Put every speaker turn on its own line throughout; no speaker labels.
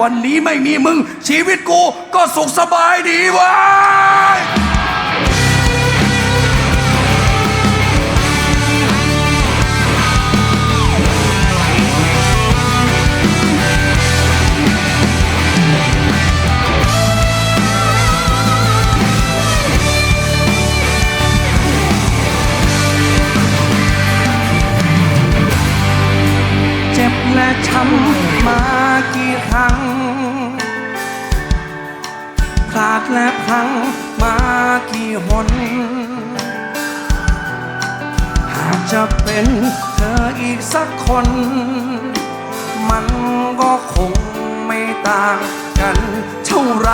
วันนี้ไม่มีมึงชีวิตกูก็สุขสบายดีเว้ย
ขาดและพังมากี่หน หากจะเป็นเธออีกสักคน มันก็คงไม่ต่างกันเท่าไร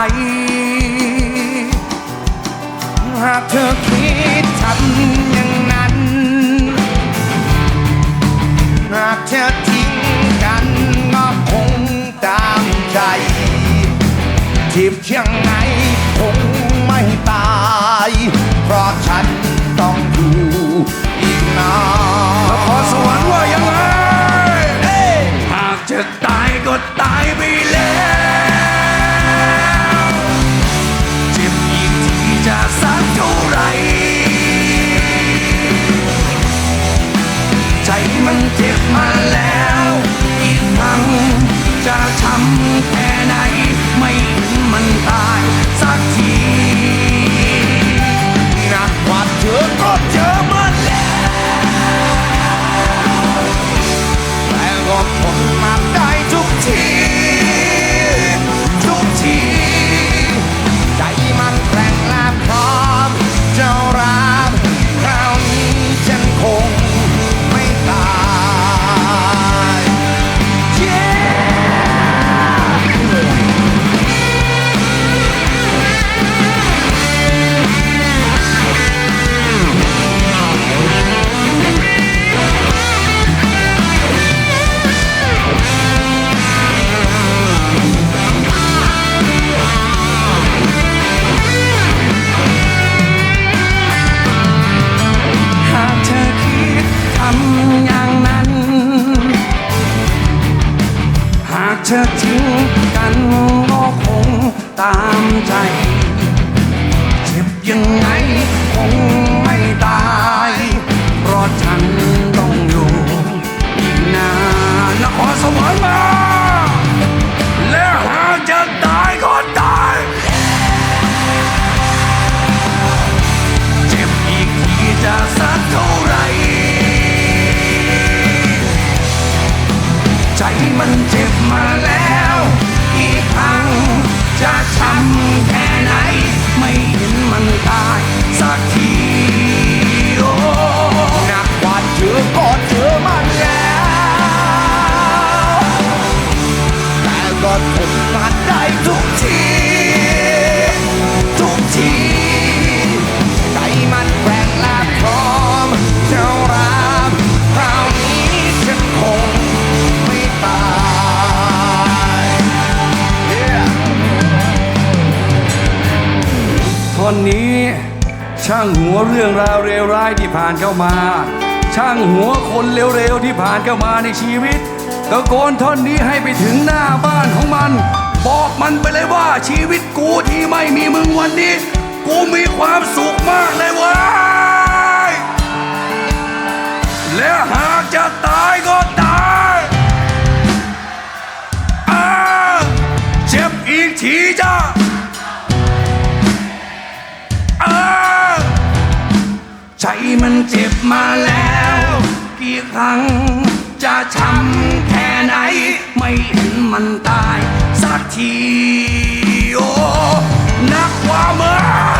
หากเธอคิดทำยัง จีบยังไงคงไม่ตาย ธอทิ้งกันก็คงตามใจ เจ็บยังไง มัน
เจ็บมาแล้วอีกครั้งจะช้ำแค่ไหน ไม่เห็นมันตาย
นนี้
ช่างหัวเรื่องราวเลวร้ายที่ผ่านเข้ามา ช่างหัวคนเร็วๆที่ผ่านเข้ามาในชีวิตตะโกนท่อนนี้ให้ไปถึงหน้าบ้านของมัน บอกมันไปเลยว่าชีวิตกูที่ไม่มีมึงวันนี้ กูมีความสุขมากเลยเว้ยและหากจะตายก็ตายอาเจ็บอีกทีจ้า ใจมันเจ็บมาแล้ว กี่ครั้ง จะช้ำแค่ไหน ไม่เห็นมันตาย สักที โอ้นักกว่าเมื่อ